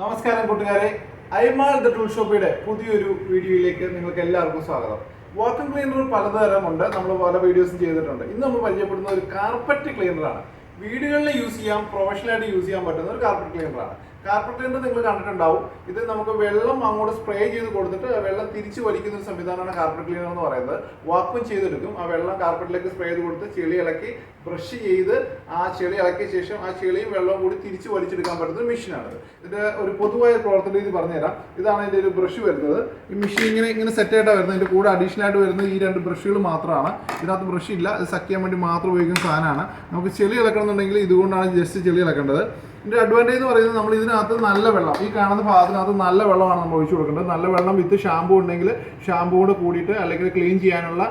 നമസ്കാരം കൂട്ടുകാരെ. ഐമാൾ the tool ഷോപ്പിയുടെ പുതിയൊരു വീഡിയോയിലേക്ക് നിങ്ങൾക്ക് എല്ലാവർക്കും സ്വാഗതം. വാക്വം ക്ലീനർ പലതരമുണ്ട്. നമ്മൾ പല വീഡിയോസും ചെയ്തിട്ടുണ്ട്. ഇന്ന് നമ്മൾ പരിചയപ്പെടുന്ന ഒരു കാർപ്പറ്റ് ക്ലീനറാണ് വീടുകളിൽ യൂസ് ചെയ്യാം പ്രൊഫഷണലായിട്ട് യൂസ് ചെയ്യാൻ പറ്റുന്ന ഒരു കാർപ്പറ്റ് ക്ലീനറാണ് കാർപ്പറ്റ് ക്ലീനർ നിങ്ങൾ കണ്ടിട്ടുണ്ടാവും. ഇത് നമുക്ക് വെള്ളം അങ്ങോട്ട് സ്പ്രേ ചെയ്ത് കൊടുത്തിട്ട് വെള്ളം തിരിച്ചു വലിക്കുന്ന ഒരു സംവിധാനമാണ് കാർപ്പറ്റ് ക്ലീനർ എന്ന് പറയുന്നത്. വാക്വം ചെയ്തെടുക്കും. ആ വെള്ളം കാർപ്പറ്റിലേക്ക് സ്പ്രേ ചെയ്ത് കൊടുത്ത് ചെളി ഇളക്കി ബ്രഷ് ചെയ്ത് ആ ചെളി ഇളക്കിയ ശേഷം ആ ചെളിയും വെള്ളവും കൂടി തിരിച്ചു വലിച്ചെടുക്കാൻ പറ്റുന്ന മെഷീനാണ് ഇതിന്റെ ഒരു പൊതുവായ പ്രവർത്തന രീതി പറഞ്ഞുതരാം. ഇതാണ് ഇതിന്റെ ഒരു ബ്രഷ് വരുന്നത്. ഈ മെഷീൻ ഇങ്ങനെ ഇങ്ങനെ സെറ്റ് ആയിട്ടാണ് വരുന്നത്. ഇതിന്റെ കൂടെ അഡീഷണൽ ആയിട്ട് വരുന്നത് ഈ രണ്ട് ബ്രഷുകൾ മാത്രമാണ് ഇതിനകത്ത് ബ്രഷ് ഇല്ല. ഇത് സക്ക് ചെയ്യാൻ വേണ്ടി മാത്രം ഉപയോഗിക്കുന്ന സാധനമാണ്. നമുക്ക് ചെളി ഇളക്കണമെന്നുണ്ടെങ്കിൽ ഇതുകൊണ്ടാണ് ജസ്റ്റ് ചെളി ഇളക്കേണ്ടത്. ഇതിന്റെ അഡ്വാന്റേജ് എന്ന് പറയുന്നത് നമ്മൾ ഇതിനകത്ത് നല്ല വെള്ളം ഈ കാണുന്ന ഭാഗത്തിനകത്ത് നല്ല വെള്ളമാണ് നമ്മൾ ഒഴിച്ചു കൊടുക്കേണ്ടത്. നല്ല വെള്ളം വിത്ത് ഷാമ്പൂ ഉണ്ടെങ്കിൽ ഷാമ്പൂ കൂടെ കൂടിയിട്ട് അല്ലെങ്കിൽ ക്ലീൻ ചെയ്യാനുള്ള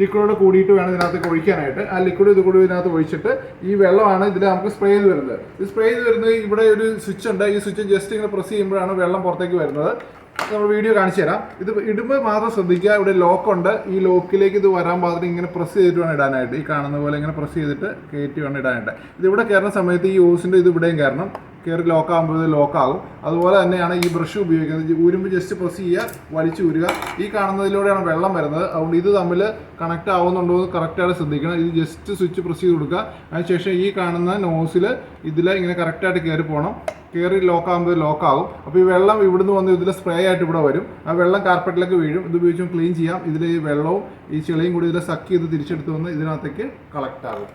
ലിക്വിഡോട് കൂടിയിട്ട് വേണം ഇതിനകത്ത് ഒഴിക്കാനായിട്ട്. ആ ലിക്വിഡ് ഇത് കൂടി ഇതിനകത്ത് ഒഴിച്ചിട്ട് ഈ വെള്ളമാണ് ഇതിൽ നമുക്ക് സ്പ്രേ ചെയ്ത് വരുന്നത്. ഈ സ്പ്രേ ചെയ്ത് വരുന്നത് ഇവിടെ ഒരു സ്വിച്ച് ഉണ്ട്. ഈ സ്വിച്ച് ജസ്റ്റ് ഇങ്ങനെ പ്രസ് ചെയ്യുമ്പോഴാണ് വെള്ളം പുറത്തേക്ക് വരുന്നത്. നമ്മൾ വീഡിയോ കാണിച്ചു തരാം. ഇത് ഇടുമ്പോൾ മാത്രം ശ്രദ്ധിക്കുക. ഇവിടെ ലോക്കുണ്ട് ഈ ലോക്കിലേക്ക് ഇത് വരാൻ പാകത്തിന് ഇങ്ങനെ പ്രസ് ചെയ്തിട്ട് വേണം ഇടാനായിട്ട്. ഈ കാണുന്ന പോലെ ഇങ്ങനെ പ്രസ് ചെയ്തിട്ട് കയറ്റി വേണം ഇടാനായിട്ട്. ഇത് ഇവിടെ കയറുന്ന സമയത്ത് ഈ ഓസിന്റെ ഇത് ഇവിടെയും കയറണം. കയറി ലോക്ക് ആകുമ്പോൾ ഇത് ലോക്കാകും അതുപോലെ തന്നെയാണ് ഈ ബ്രഷ് ഉപയോഗിക്കുന്നത്. ഊരുമ്പോൾ ജസ്റ്റ് പ്രസ് ചെയ്യുക വലിച്ചു ഊരുക. ഈ കാണുന്നതിലൂടെയാണ് വെള്ളം വരുന്നത്. അതുകൊണ്ട് ഇത് തമ്മിൽ കണക്ട് ആവുന്നുണ്ടോ എന്ന് കറക്റ്റായിട്ട് ശ്രദ്ധിക്കണം. ഇത് ജസ്റ്റ് സ്വിച്ച് പ്രസ് ചെയ്ത് കൊടുക്കുക. അതിനുശേഷം ഈ കാണുന്ന നോസിൽ ഇതിൽ ഇങ്ങനെ കറക്റ്റായിട്ട് കയറി പോകണം. കയറി ലോക്ക് ലോക്കാവും അപ്പോൾ ഈ വെള്ളം ഇവിടുന്ന് വന്ന് ഇതിൽ സ്പ്രേ ആയിട്ട് ഇവിടെ വരും. ആ വെള്ളം കാർപ്പറ്റിലേക്ക് വീഴും. ഇത് ഉപയോഗിച്ചും ക്ലീൻ ചെയ്യാം. ഇതിൽ ഈ വെള്ളവും ഈ ചെളിയും കൂടി ഇതിൽ സക്ക് ചെയ്ത് തിരിച്ചെടുത്ത് വന്ന് ഇതിനകത്തേക്ക് കളക്ട് ആകും.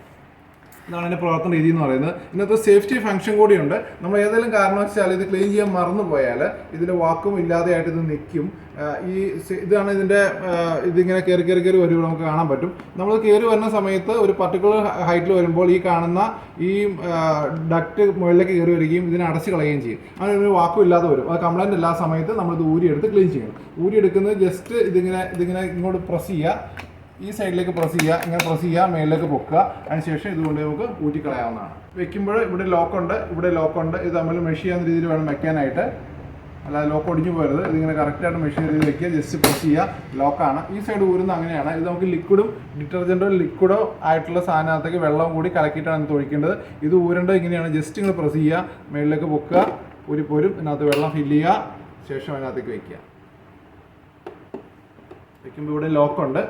ഇതാണ് അതിന്റെ പ്രവർത്തന രീതി എന്ന് പറയുന്നത്. ഇന്നത്തെ സേഫ്റ്റി ഫംഗ്ഷൻ കൂടിയുണ്ട്. നമ്മൾ ഏതെങ്കിലും കാരണവശാൽ ഇത് ക്ലീൻ ചെയ്യാൻ മറന്നു പോയാൽ ഇതിന്റെ വാക്കും ഇല്ലാതെയായിട്ട് ഇത് നിൽക്കും. ഈ ഇതാണ് ഇതിന്റെ ആ, ഇതിങ്ങനെ കയറി കയറി കയറി വരുമ്പോൾ നമുക്ക് കാണാൻ പറ്റും. നമ്മൾ കയറി വരുന്ന സമയത്ത് ഒരു പർട്ടിക്കുലർ ഹൈറ്റിൽ വരുമ്പോൾ ഈ കാണുന്ന ഈ ഡക്റ്റ് മുകളിലേക്ക് കയറി വരികയും ഇതിനെ അടച്ച് കളയുകയും ചെയ്യും. അങ്ങനെ ഒരു വാക്കും ഇല്ലാതെ വരും. അത് കംപ്ലൈന്റ് ഇല്ലാത്ത സമയത്ത് നമ്മളിത് ഊരിയെടുത്ത് ക്ലീൻ ചെയ്യണം. ഊരിയെടുക്കുന്നത് ജസ്റ്റ് ഇതിങ്ങനെ ഇതിങ്ങനെ ഇങ്ങോട്ട് പ്രസ് ചെയ്യുക. ഈ സൈഡിലേക്ക് പ്രസ് ചെയ്യുക ഇങ്ങനെ പ്രസ് ചെയ്യുക മേളിലേക്ക് പൊക്കുക. അതിനുശേഷം ഇതുകൊണ്ട് നമുക്ക് ഊറ്റിക്കളയാവുന്നതാണ്. വെക്കുമ്പോൾ ഇവിടെ ലോക്കുണ്ട് ഇവിടെ ലോക്കുണ്ട് ഇത് നമ്മൾ മെഷ് ചെയ്യുന്ന രീതിയിൽ വേണം വെക്കാനായിട്ട്. അല്ലാതെ ലോക്ക് ഒടിഞ്ഞു പോരുത് ഇതിങ്ങനെ കറക്റ്റായിട്ട് മെഷീൻ ചെയ്ത് വെക്കുക. ജസ്റ്റ് പ്രസ് ചെയ്യുക. ലോക്കാണ് ഈ സൈഡ് ഊരുന്ന അങ്ങനെയാണ്. ഇത് നമുക്ക് ലിക്വിഡും ഡിറ്റർജന്റോ ലിക്വിഡോ ആയിട്ടുള്ള സാധനത്തേക്ക് വെള്ളവും കൂടി കലക്കിയിട്ടാണ് ഇത് ഒഴിക്കേണ്ടത്. ഇത് ഊരേണ്ടത് ഇങ്ങനെയാണ്. ജസ്റ്റ് ഇങ്ങനെ പ്രസ് ചെയ്യുക. മേളിലേക്ക് പൊക്കുക. ഊരിപ്പോരും ഇതിനകത്ത് വെള്ളം ഫില്ല് ചെയ്യുക. ശേഷം അതിനകത്തേക്ക് വയ്ക്കുക വെക്കുമ്പോൾ ഇവിടെ ലോക്കുണ്ട്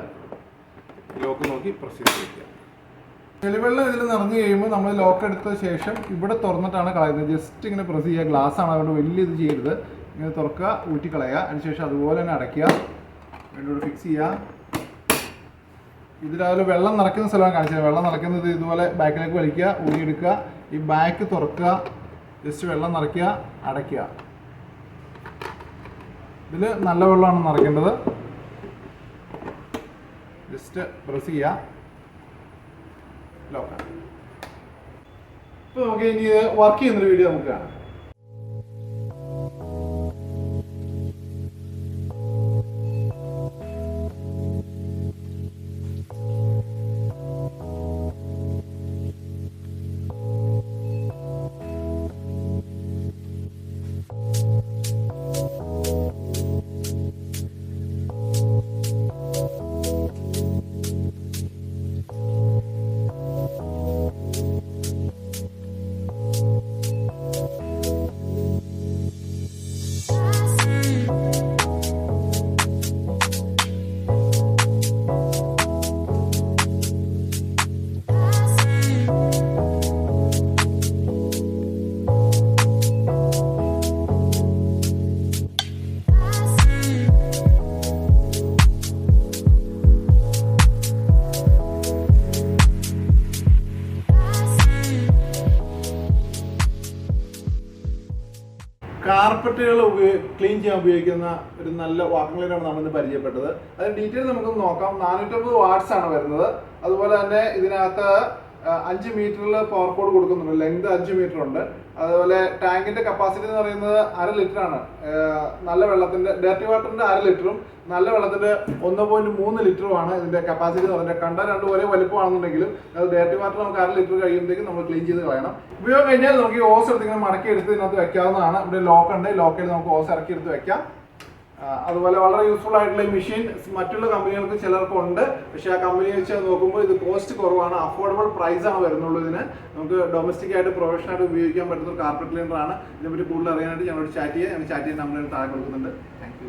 ലോക്ക് നോക്കി പ്രസ് ചെയ്ത് വയ്ക്കുക ചെളിവെള്ളം ഇതിൽ നിറഞ്ഞു കഴിയുമ്പോൾ നമ്മൾ ലോക്ക് എടുത്ത ശേഷം ഇവിടെ തുറന്നിട്ടാണ് കളയുന്നത്. ജസ്റ്റ് ഇങ്ങനെ പ്രസ് ചെയ്യുക. ഗ്ലാസ് ആണ്. അതുകൊണ്ട് വലിയ ഇത് ചെയ്യരുത്. ഇങ്ങനെ തുറക്കുക ഊറ്റി കളയുക. അതിനുശേഷം അതുപോലെ തന്നെ അടയ്ക്കുക. വീണ്ടും ഫിക്സ് ചെയ്യുക. ഇതിലതുപോലെ വെള്ളം നിറയ്ക്കുന്ന സ്ഥലമാണ് കാണിച്ചത്. വെള്ളം നിറയ്ക്കുന്നത് ഇതുപോലെ ബാക്കിലേക്ക് വലിക്കുക ഊരിയെടുക്കുക ഈ ബാക്ക് തുറക്കുക. ജസ്റ്റ് വെള്ളം നിറയ്ക്കുക അടയ്ക്കുക. ഇതിൽ നല്ല വെള്ളമാണ് നിറയ്ക്കേണ്ടത്. ജസ്റ്റ് പ്രസ് ചെയ്യുക ലോക്കാണ് ഇപ്പോൾ നമുക്ക് ഇനി വർക്ക് ചെയ്യുന്നൊരു വീഡിയോ നമുക്ക് കാണാം. കാർപ്പറ്റുകൾ ക്ലീൻ ചെയ്യാൻ ഉപയോഗിക്കുന്ന ഒരു നല്ല വാക്കുകളാണ് നമ്മൾ ഇന്ന് പരിചയപ്പെട്ടത്. അതിന് ഡീറ്റെയിൽ നമുക്ക് നോക്കാം. നാനൂറ്റമ്പത് വാട്ട്സ് ആണ് വരുന്നത്. അതുപോലെ തന്നെ ഇതിനകത്ത് അഞ്ച് മീറ്ററിൽ പവർ കോഡ് കൊടുക്കുന്നുണ്ട്. ലെങ്ത് അഞ്ച് മീറ്റർ ഉണ്ട് അതുപോലെ ടാങ്കിന്റെ കപ്പാസിറ്റി എന്ന് പറയുന്നത് അര ലിറ്റർ ആണ്. നല്ല വെള്ളത്തിന്റെ ഡേർട്ടി വാട്ടറിന്റെ അര ലിറ്ററും നല്ല വെള്ളത്തിന്റെ ഒന്ന് പോയിന്റ് മൂന്ന് ലിറ്ററുമാണ് ഇതിന്റെ കപ്പാസിറ്റി എന്ന് പറയുന്നത്. രണ്ടു രണ്ട് ഒരേ വലിപ്പമാണെന്നുണ്ടെങ്കിലും അത് ഡേർട്ടി വാട്ടർ നമുക്ക് അര ലിറ്റർ കഴിയുമ്പോഴത്തേക്കും നമ്മൾ ക്ലീൻ ചെയ്ത് കളയണം. ഉപയോഗം കഴിഞ്ഞാൽ നമുക്ക് ഈ ഓസ് എടുത്തിങ്ങനെ മടക്കി എടുത്ത് ഇതിനകത്ത് വെക്കാവുന്നതാണ്. ഇവിടെ ലോക്ക് ഉണ്ട്. ലോക്കിൽ നമുക്ക് ഓസ് ഇറക്കി എടുത്ത് വെക്കാം. അതുപോലെ വളരെ യൂസ്ഫുൾ ആയിട്ടുള്ള മെഷീൻ മറ്റുള്ള കമ്പനികൾക്ക് ചിലർക്ക് ഉണ്ട്. പക്ഷെ ആ കമ്പനി വെച്ച് നോക്കുമ്പോൾ ഇത് കോസ്റ്റ് കുറവാണ്. അഫോർഡബിൾ പ്രൈസ് ആണ് വരുന്നുള്ളൂ ഇതിന്. നമുക്ക് ഡൊമസ്റ്റിക് ആയിട്ട് പ്രൊഫഷണൽ ആയിട്ട് ഉപയോഗിക്കാൻ പറ്റുന്ന ഒരു കാർപ്പറ്റ് ആണ്. ഇതിനെപ്പറ്റി കൂടുതൽ അറിയാനായിട്ട് ഞങ്ങളോട് ചാറ്റ് ചെയ്യാം. ഞങ്ങൾ ചാറ്റ് ചെയ്യാൻ നമ്പർ താഴെ കൊടുക്കുന്നുണ്ട്. താങ്ക്